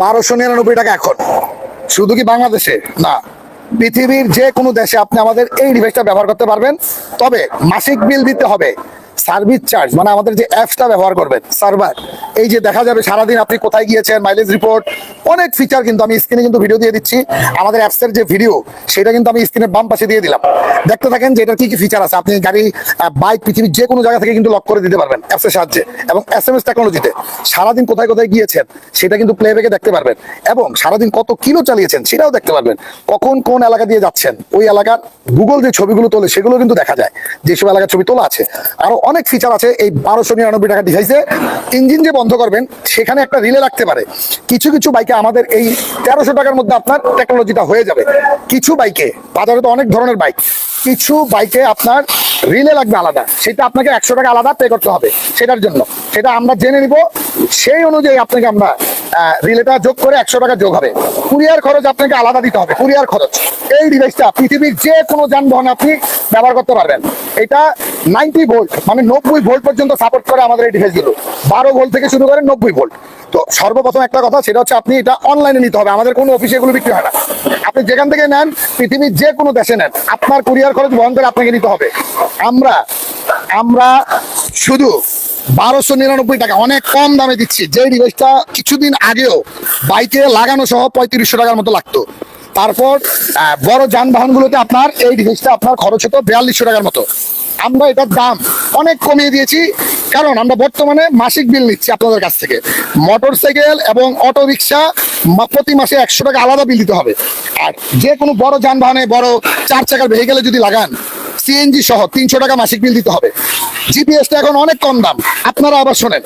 বারোশো নিরানব্বই টাকা এখন। শুধু কি বাংলাদেশে? না। পৃথিবীর যে কোনো দেশে আপনি আমাদের এই ডিভাইসটা ব্যবহার করতে পারবেন। তবে মাসিক বিল দিতে হবে। সার্ভিস চার্জ মানে আমাদের যে অ্যাপসটা ব্যবহার করবেন, সার্ভার, এই যে দেখা যাবে সারাদিন আপনি কোথায় গিয়েছেন মাইলেজ রিপোর্ট অনেক ফিচার কিন্তু আমি স্ক্রিনে কিন্তু ভিডিও দিয়ে দিচ্ছি। আমাদের অ্যাপসের যে ভিডিও সেটা কিন্তু আমি স্ক্রিনের বাম পাশে দিয়ে দিলাম। দেখতে থাকেন যে এটার কি কি ফিচার আছে। আপনি গাড়ি বাইক পৃথিবীর যে কোনো জায়গা থেকে কিন্তু লক করে দিতে পারবেন অ্যাপসের সাহায্যে এবং এস এম এস টেকনোলজিতে সারাদিন কোথায় কোথায় গিয়েছেন, সেটা কিন্তু প্লেব্যাকে দেখতে পারবেন। এবং সারাদিন কত কিলো চালিয়েছেন, সেটাও দেখতে পারবেন। কখন কোন এলাকা দিয়ে যাচ্ছেন, ওই এলাকার গুগল যে ছবিগুলো তোলে, সেগুলো কিন্তু দেখা যায়। যেসব এলাকার ছবি তোলা আছে, আরও অনেক ফিচার আছে, এই বারোশো নিরানব্বই টাকা ডিভাইসে ইঞ্জিন যে বন্ধ করবেন, সেখানে একটা রিলে রাখতে পারে। কিছু কিছু বাইকে আমাদের এই তেরোশো টাকার মধ্যে আপনার টেকনোলজিটা হয়ে যাবে। কিছু বাইকে বাজারে তো অনেক ধরনের বাইক কিছু বাইকে আপনার রিলে লাগবে আলাদা। সেটা আপনাকে একশো টাকা আলাদা পে করতে হবে, সেটার জন্য। সেটা আমরা জেনে নিব, সেই অনুযায়ী আপনাকে আমরা রিলেটা যোগ করে একশো টাকা যোগ হবে। কুরিয়ার খরচ আপনাকে আলাদা দিতে হবে, কুরিয়ার খরচ। এই ডিভাইসটা পৃথিবীর যে কোনো যানবাহনে আপনি ব্যবহার করতে পারবেন। এটা নাইনটি ভোল্ট মানে নব্বই ভোল্ট পর্যন্ত সাপোর্ট করে আমাদের এই ডিভাইসগুলো বারো ভোল্ট থেকে শুরু করে নব্বই ভোল্ট। তো সর্বপ্রথম একটা কথা, সেটা হচ্ছে আপনি এটা অনলাইনে নিতে হবে। আমাদের কোনো অফিসে এগুলো বিক্রি হয় না। আপনি যেখান থেকে নেন, পৃথিবীর যে কোনো দেশে নেন, আপনার কুরিয়ার খরচ বহন করে আপনাকে নিতে হবে। আমরা আমরা শুধু বারোশো নিরানব্বই টাকা, অনেক কম দামে দিচ্ছি। যে ডিভাইসটা কিছুদিন আগেও বাইকে লাগানো সহ পঁয়ত্রিশশো টাকার মতো লাগতো। তারপর বড় যানবাহনগুলোতে আপনার, এই ডিভাইসটা আপনার খরচ হতো বিয়াল্লিশশো টাকার মতো। আমরা এটার দাম অনেক কমিয়ে দিয়েছি। কারণ আমরা বর্তমানে মাসিক বিল নিচ্ছি আপনাদের কাছ থেকে। মোটর সাইকেল এবং অটো রিক্সা প্রতি মাসে একশো টাকা আলাদা বিল দিতে হবে। আর যে কোনো বড় যানবাহনে, বড় চার চাকার ভেহিকেলে যদি লাগান সিএনজি সহ তিনশো টাকা মাসিক বিল দিতে হবে। জিপিএসটা এখন অনেক কম দাম। আপনারা আবার শোনেন,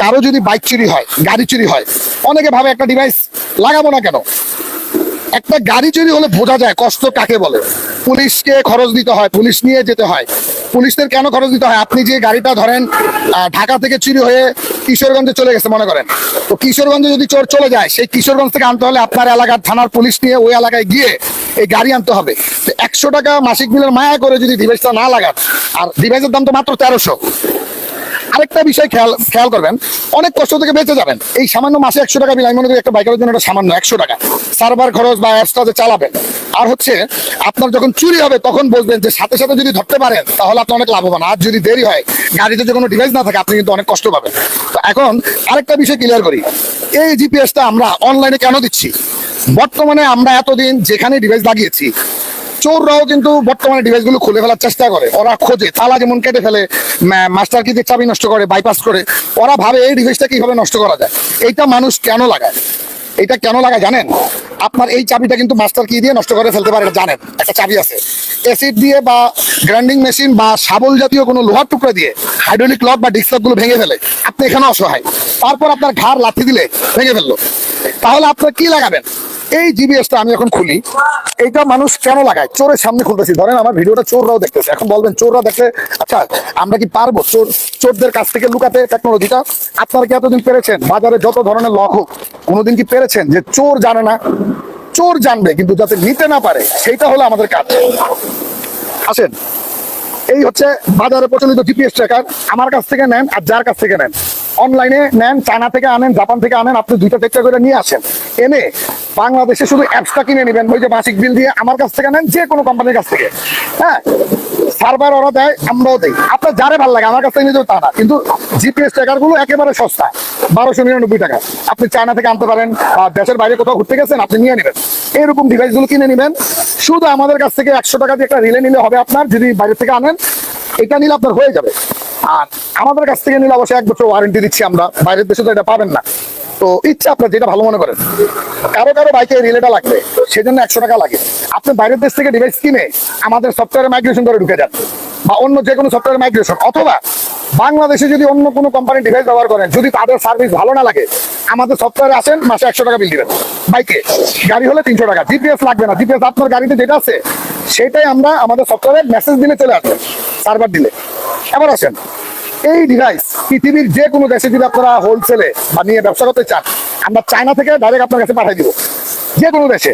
কারও যদি বাইক চুরি হয়, গাড়ি চুরি হয়, অনেকে ভাবে একটা ডিভাইস লাগাবো না কেন? একটা গাড়ি চুরি হলে বোঝা যায় কষ্ট কাকে বলে। পুলিশকে খরচ দিতে হয়, পুলিশ নিয়ে যেতে হয়। পুলিশদের কেন খরচ দিতে হয়? আপনি যে গাড়িটা ধরেন ঢাকা থেকে চুরি হয়ে কিশোরগঞ্জে চলে গেছে, মনে করেন। তো কিশোরগঞ্জে যদি চোর চলে যায়, সেই কিশোরগঞ্জ থেকে আনতে হলে আপনার এলাকার থানার পুলিশ নিয়ে ওই এলাকায় গিয়ে এই গাড়ি আনতে হবে। তো একশো টাকা মাসিক বিলের মায়া করে যদি ডিভাইসটা না লাগান, আর ডিভাইসের দাম তো মাত্র তেরোশো। আরেকটা বিষয় খেয়াল খেয়াল করবেন, অনেক কষ্ট থেকে বেঁচে যাবেন। এই সামান্য মাসে একশো টাকা বিল আমি মনে করি একটা বাইকের জন্য এটা সামান্য একশো টাকা। সার্ভার খরচ বা অ্যাপসটা যে চালাবেন। আর হচ্ছে, আপনার যখন চুরি হবে, তখন বুঝবেন যে সাথে সাথে যদি ধরতে পারেন, তাহলে আপনি অনেক লাভবান আর যদি দেরি হয়, গাড়িতে যে কোনো ডিভাইস না থাকে, আপনি কিন্তু অনেক কষ্ট পাবেন। তো এখন আরেকটা বিষয় ক্লিয়ার করি। এই জিপিএসটা আমরা অনলাইনে কেন দিচ্ছি? বর্তমানে আমরা এতদিন যেখানে ডিভাইস লাগিয়েছি চোররাও কিন্তু বর্তমানে ডিভাইসগুলো খুলে ফেলার চেষ্টা করে। ওরা খোঁজে, তালা যেমন কেটে ফেলে মাস্টার কি চাবি নষ্ট করে বাইপাস করে, ওরা ভাবে এই ডিভাইসটা কীভাবে নষ্ট করা যায়। এইটা মানুষ কেন লাগায়? এটা কেন লাগায় জানেন? আপনার এই চাবিটা কিন্তু মাস্টার কি দিয়ে নষ্ট করে ফেলতে পারে জানেন। একটা চাবি আছে। অ্যাসিড দিয়ে বা গ্রাইন্ডিং মেশিন বা শাবল জাতীয় কোনো লোহার টুকরা দিয়ে হাইড্রোলিক লক বা ডিস্কগুলো ভেঙে ফেলে। আপনি এখানে অসহায়। তারপর আপনার ঘাড় লাথি দিলে ভেঙে ফেলল। তাহলে আপনার কি লাগাবেন? এই জিবিএসটা আমি এখন খুলি। এইটা মানুষ কেন লাগায়? চোরের সামনে খুলতেছি। ধরেন আমার ভিডিওটা চোররাও দেখতেছে। এখন বলবেন, চোররা দেখলে আচ্ছা আমরা কি পারব? চোর, চোরদের কাছ থেকে লুকাতে টেকনোলজিটা আপনারা কি এতদিন পেরেছেন? বাজারে যত ধরনের লক হোক, কোনোদিন কি পেরেছেন যে চোর জানে না? চোর জানবে, কিন্তু যাতে নিতে না পারে, সেইটা হলো আমাদের কাজ। আসেন। এই হচ্ছে বাজারে প্রচলিত জিপিএস ট্র্যাকার আমার কাছ থেকে নেন আর যার কাছ থেকে নেন। অনলাইনে নেন চায়না থেকে আনেন জাপান থেকে আনেন, আপনি দুইটা টেকটা করে নিয়ে আসেন। এনে বাংলাদেশে শুধু অ্যাপসটা কিনে নেবেন, ওই যে মাসিক বিল দিয়ে আমার কাছ থেকে নেন, যে কোনো কোম্পানির কাছ থেকে। হ্যাঁ? সার্ভার ওরা দেয়, আমরাও দেই। আপনার যারে ভালো লাগে, আমার কাছ থেকে নিতেও তা না। কিন্তু জিপিএস ট্র্যাকারগুলো একেবারে সস্তা, বারোশো নিরানব্বই টাকা। আপনি চায়না থেকে আনতে পারেন, বা দেশের বাইরে কোথাও ঘুরতে গেছেন, আপনি নিয়ে নেবেন। এরকম ডিভাইসগুলো কিনে নেবেন। শুধু আমাদের কাছ থেকে একশো টাকা দিয়ে একটা রিলে নিলে হবে আপনার, যদি বাইরে থেকে আনেন, এটা নিলে আপনার হয়ে যাবে। আর আমাদের কাছ থেকে নিলে অবশ্যই এক বছর ওয়ারেন্টি দিচ্ছি আমরা। বাইরের দেশে তো এটা পাবেন না। তো ইচ্ছা আপনার যেটা ভালো মনে করেন। কারও কারও বাইকে রিলেটা লাগবে, সেজন্য একশো টাকা লাগে। আপনি বাইরের দেশ থেকে ডিভাইস কিনে আমাদের সফটওয়্যারে মাইগ্রেশন করে ঢুকে যান, বা অন্য যে কোনো সফটওয়্যার মাইগ্রেশন অথবা বাংলাদেশে যদি অন্য কোনো কোম্পানির ডিভাইস ব্যবহার করেন, যদি তাদের সার্ভিস ভালো না লাগে, আমাদের সফটওয়্যারে আসেন, মাসে একশো টাকা বিল দিবেন। বাইকে, গাড়ি হলে তিনশো টাকা জিপিএস লাগবে না। জিপিএস আপনার গাড়িতে যেটা আছে, সেটাই আমরা আমাদের সফটওয়্যারে মেসেজ দিলে চলে আসবে সার্ভার দিলে। এবার আসেন এই ডিভাইস পৃথিবীর যে কোনো দেশে যদি আপনারা হোলসেলে বা নিয়ে ব্যবসা করতে চান, আমরা চায়না থেকে ডাইরেক্ট আপনার কাছে পাঠিয়ে দিব। যে কোনো দেশে।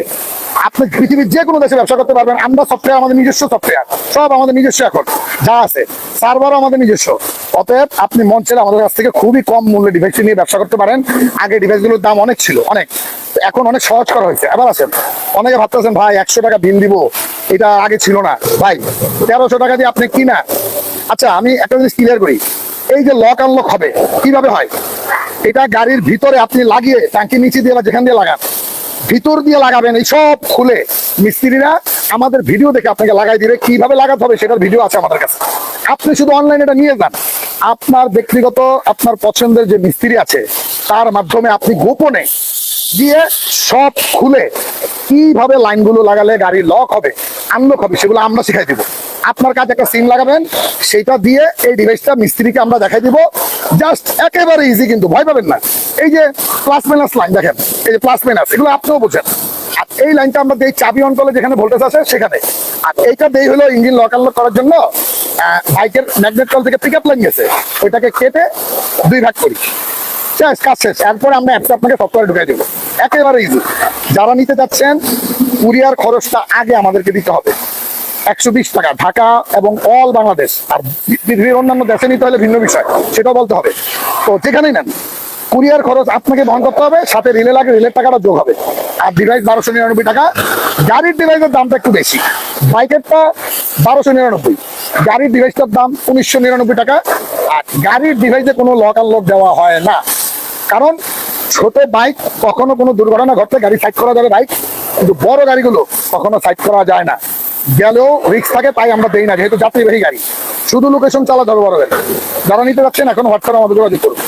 আপনি পৃথিবীর যে কোনো দেশে ব্যবসা করতে পারবেন। আমরা সফটওয়্যার আমাদের নিজস্ব সফটওয়্যার সব আমাদের নিজস্ব এখন। যা আছে সার্ভারও আমাদের নিজস্ব। অতএব আপনি মন ছেড়ে আমাদের কাছ থেকে খুবই কম মূল্যে ডিভাইসটি নিয়ে ব্যবসা করতে পারেন। আগে ডিভাইসগুলোর দাম অনেক ছিল, অনেক। এখন অনেক সহজ করা হয়েছে। এবার আছেন অনেকে ভাবতেছেন, ভাই, একশো টাকা বিল দিব। এটা আগে ছিল না। ভাই, তেরোশো টাকা দিয়ে আপনি কিনা আচ্ছা আমি একটা জিনিস ক্লিয়ার করি। এই যে লক আনলক হবে, কীভাবে হয়? এটা গাড়ির ভিতরে আপনি লাগিয়ে ট্যাঙ্কি নিচে দিয়ে বা যেখান দিয়ে লাগান, ভিতর দিয়ে লাগাবেন, এই সব খুলে। মিস্ত্রিরা আমাদের ভিডিও দেখে আপনাকে লাগাই দিবে, কীভাবে লাগাতে হবে সেটার ভিডিও আছে আমাদের কাছে। আপনি শুধু অনলাইনে এটা নিয়ে যান। আপনার ব্যক্তিগত, আপনার পছন্দের যে মিস্ত্রি আছে, তার মাধ্যমে আপনি গোপনে দিয়ে সব খুলে কীভাবে লাইনগুলো লাগালে গাড়ি লক হবে আনলক হবে, সেগুলো আমরা শিখাই দিব। আপনার কাছে একটা সিম লাগাবেন সেটা দিয়ে এই ডিভাইসটা মিস্ত্রিকে আমরা দেখাই দিব। জাস্ট একেবারে ইজি কিন্তু, ভয় পাবেন না। এই যে প্লাস মাইনাস লাইন দেখেন, এই যে প্লাস মাইনাস এগুলো আপনিও বোঝেন। আর এই লাইনটা আমরা দেই চাবি করলে যেখানে ভোল্টেজ আছে সেখানে। আর এইটা দেই হলো ইঞ্জিন লক আনলক করার জন্য বাইকের ম্যাগনেট কল থেকে পিক আপ লাইন গেছে ওইটাকে কেটে দুই ভাগ করি। শেষ, কাজ শেষ। এরপরে আমরা অ্যাপটা আপনাকে সফটওয়্যার ঢুকাই দেবো। একেবারে ইজি যারা নিতে যাচ্ছেন কুরিয়ার খরচটা আগে আমাদেরকে দিতে হবে। একশো বিশ টাকা, ঢাকা এবং অল বাংলাদেশ। আর পৃথিবীর অন্যান্য দেশে নিতে হলে ভিন্ন বিষয়, সেটাও বলতে হবে। তো যেখানেই নেন, কুরিয়ার খরচ আপনাকে বহন করতে হবে, সাথে রিলে লাগে রিলের টাকাটা যোগ হবে। আর ডিভাইস বারোশো নিরানব্বই টাকা, গাড়ির ডিভাইসের দামটা একটু বেশি। বাইকেরটা বারোশো নিরানব্বই, গাড়ির ডিভাইসটার দাম উনিশশো নিরানব্বই টাকা, আর গাড়ির ডিভাইসে কোনো লক আনলক দেওয়া হয় না। কারণ ছোট বাইক কখনো কোনো দুর্ঘটনা ঘটলে গাড়ি সাইড করা যাবে বাইক কিন্তু বড় গাড়িগুলো কখনো সাইড করা যায় না। গেলেও রিক্স থাকে, তাই আমরা দেই না, যেহেতু যাত্রীবাহী গাড়ি। শুধু লোকেশন চালা হবে বড় যারা নিতে যাচ্ছেন, এখন হোয়াটসঅ্যাপ আমাদের যোগাযোগ করুন।